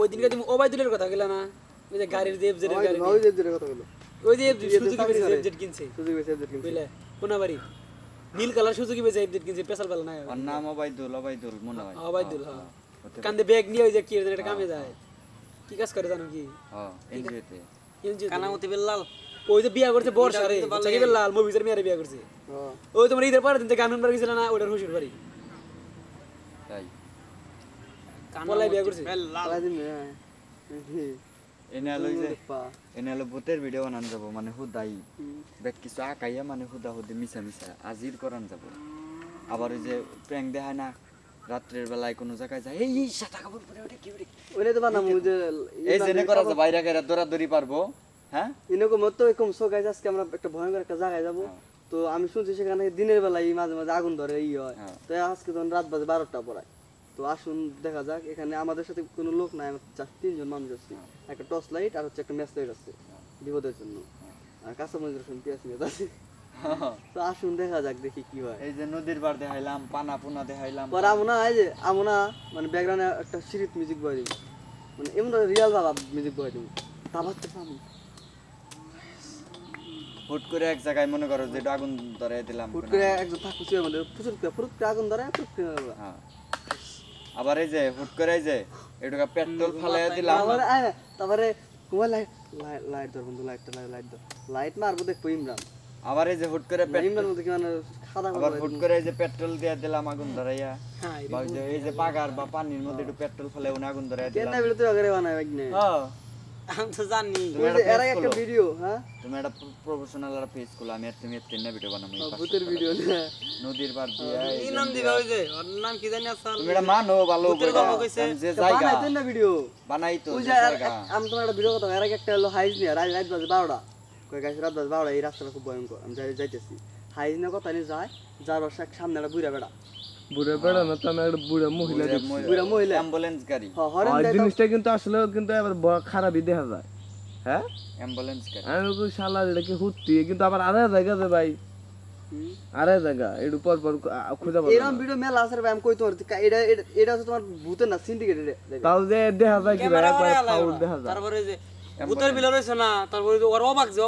ওই দিনকে তুমি ওবাইদুলের কথা গেলা না? ওই যে গাড়ির যে এফজেড গাড়ি ওই দূরে কথা বলো ওই যে সুজুকি বেচে করে। এফজেড কিনছে। সুযোগ হয়েছে এদের কিন্তু বুঝলে? কোনাবাড়ি। নীল কালার সুজুকি বেচে কিনছে পেশাল না। ওর নাম অবাইদুল অবাইদুল মনে হয়। ওবাইদুল হ্যাঁ। কান্দে ব্যাগ নিয়ে ওই যে কি একটা কামে যায়। কি কাজ করে জানো কি? হ্যাঁ এনজিওতে। এনজিও তে। কানামতি বেল্লাল। ওই যে বিয়া করছে বর্ষারে সাকিব লাল মুভিজের মেয়ারে বিয়া করছে। হ্যাঁ। ওই তোমার ঈদের পরের দিন বার গেছিল না ওটার হুশুর বাড়ি। তাই। পলাই বিয়া করছে? হ্যাঁ এনে হলো যে এনে হলো ভূতের ভিডিও বানান যাব মানে হুদাই। বেক কিছু আঁকাইয়া মানে হুদা হুদি আজির করান যাব। আবার ওই যে প্র্যাঙ্ক দেখায় না রাত্রের বেলায় কোনো জায়গায় যায় এই সাদা কাপড় পরে ওটা কি ওটা ওরে তো বানামু যে এই জেনে করা যায় বাইরে গেরা দৌড়াদৌড়ি পারব হ্যাঁ? ইনকো মতো এরকম সো গাইজ আজকে আমরা একটা ভয়ঙ্কর একটা জায়গায় যাব। তো আমি শুনছি সেখানে দিনের বেলায় মাঝে মাঝে আগুন ধরে ই হয়। হ্যাঁ। তো আজকে তখন রাত বাজে বারোটা পড়ায়। তো আসুন দেখা যাক। এখানে আমাদের সাথে কোনো লোক নাই জাস্ট তিনজন মানুষ আছি। একটা টর্চ লাইট আর হচ্ছে একটা ম্যাচ লাইট আছে বিপদের জন্য। আর কাঁচা মন্দির রসুন পেঁয়াজ আছে তো আসুন দেখা যাক দেখি কি হয়। এই যে নদীর পার দেখাইলাম পানা পুনা দেখাইলাম। পরে আমনা এই যে আমনা মানে ব্যাকগ্রাউন্ডে একটা সিরিত মিউজিক বয় দিব। মানে এমন রিয়াল বাবা মিউজিক বয় দিব। তা ভাবতে পারি হুট করে এক জায়গায় মনে করো যে আগুন ধরাই দিলাম ফুট করে একজন চুয়ের মধ্যে ফুচুর ফুরুত আগুন ধরে ফুট হ্যাঁ। আবার এই যে হুট করে এই যে একটু পেট্রোল ফালাই দিলাম। তারপরে লাইট লাইট লাইট ধর বন্ধু লাইটটা লাইট ধর। লাইট মারবো দেখব ইমরান। আবার এই যে হুট করে পেট- ইমরান মধ্যে কি মানে খাদা আবার হুট করে এই যে পেট্রোল দিয়ে দিলাম আগুন ধরাইয়া। হ্যাঁ এই যে পাগার বা পানির মধ্যে একটু পেট্রোল ফেলে উনি আগুন ধরাইয়া দিলাম। কেন বিলতে আগে বানায় হ্যাঁ আমি তো জানি। একটা এর একটা ভিডিও হ্যাঁ? তুমি একটা প্রফেশনাল একটা পেজ খুলো আমি আর তুমি আর তিনটা ভিডিও বানাবো ভূতের ভিডিও নদীর পার দিয়ে কি নাম দিবা ওই যে? ওর নাম কি জানি আসাল তুমি এটা মানো ভালো করে যে জায়গা বানাই তুই না ভিডিও বানাই তো ওই যে যে আর- জায়গা। আমি তোমার একটা ভিডিও কথা এর একটা হলো হাইজ নিয়ে রাত রাত বাজে বারোটা। কই গাছ রাত বাজে বারোটা এই রাস্তাটা খুব ভয়ঙ্কর আমি যাই যাইতেছি। হাইজ নিয়ে কথা নিয়ে যায় যার বাসা সামনে একটা বুড়া বেড়া। বুড়ে বেড়া না তো বুড়ে মহিলা বুড়া মহিলা। অ্যাম্বুলেন্স গাড়ি। আর জিনিসটা কিন্তু আসলে কিন্তু এবার খারাপই দেখা যায়। হ্যাঁ? অ্যাম্বুলেন্স গাড়ি। আমি শালা এটা কি হুত্তি কিন্তু আবার আরে জায়গা যে ভাই। আরে জায়গা একটু পর পর খুঁজে পাবো। এরকম ভিডিও মেলা আছে ভাই আমি কই তোমার এটা এটা- হচ্ছে তোমার ভূতের না সিন্ডিকেট তাও যে দেখা যায় কি ভাই ক্যামেরা একবার ফাউল দেখা যায়। তারপরে যে ভূতের বিলা রয়েছে না তারপরে ওর অবাক